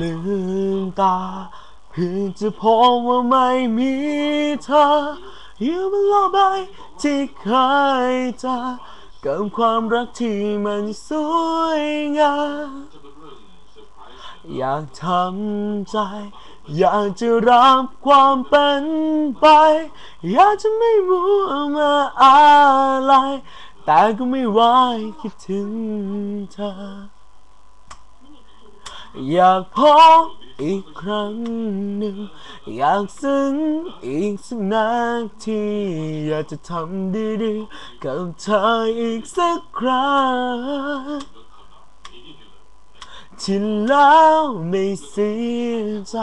ลืมตาเพื่อจะพบว่าไม่มีเธออยู่บนโลกใบที่เคยจอกับความรักที่มันสวยงามอยากทำใจ อยากจะรับความเป็นไป อยากจะไม่มัวมาอะไร แต่ก็ไม่ไหวคิดถึงเธอ อยากพบอีกครั้งหนึ่ง อยากซึ้งอีกสักนาทีอยากจะทำดีๆกับเธออีกสักครั้งที่แล้วไม่เสียใจ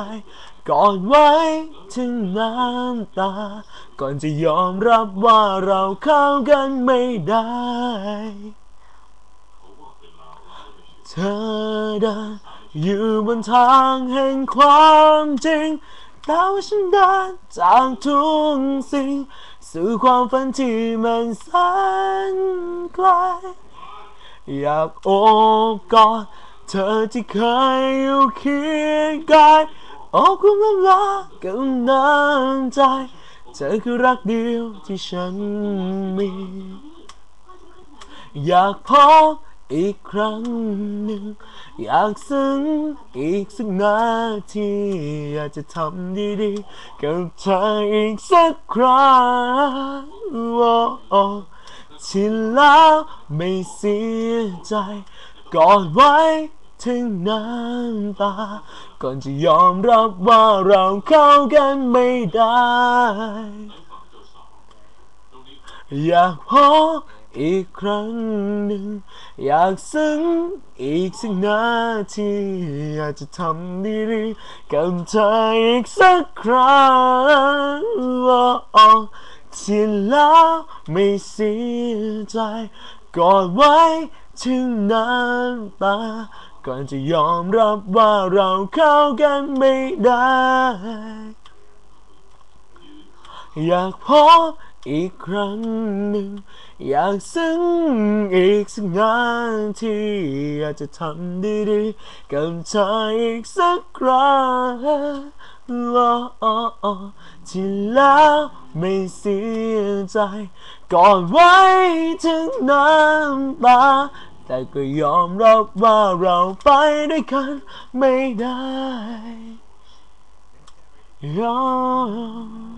กอดไว้ถึงน้ำตา ก่อนจะยอมรับว่าเราเข้ากันไม่ได้ เธอเดิน อยู่บนทางแห่งความจริงแต่ว่าฉันเดินจากทุกสิ่ง สู่ความฝันที่มันแสนไกล อยากโอบกอดเธอที่เคยอยู่เคียงกายโอบความลับลักกับน้ำใจ เธอคือรักเดียวที่ฉันมี อยากพบ อีกครั้งหนึ่ง อยากซึ้งอีกสักนาทีอยากจะทำดีๆกับเธออีกสักครั้งโอ้ที่แล้วไม่เสียใจกอดไว้ถึงน้ำตา ก่อนจะยอมรับว่าเราเข้ากันไม่ได้ อยากพบ อีกครั้งหนึ่ง อยากซึ้งอีกสักนาทีอยากจะทำดีๆกับเธออีกสักครั้งที่แล้วไม่เสียใจกอดไว้ถึงน้ำตาก่อนจะยอมรับว่าเราเข้ากันไม่ได้ อยากพบ อีกครั้งหนึ่ง อยากซึ้งอีกสักนาทีอยากจะทำดีๆกับเธออีกสักครั้งที่แล้วไม่เสียใจก่อดไว้ถึงน้ำตาแต่ก็ยอมรับว่าเราไปด้วยกันไม่ได้ยอม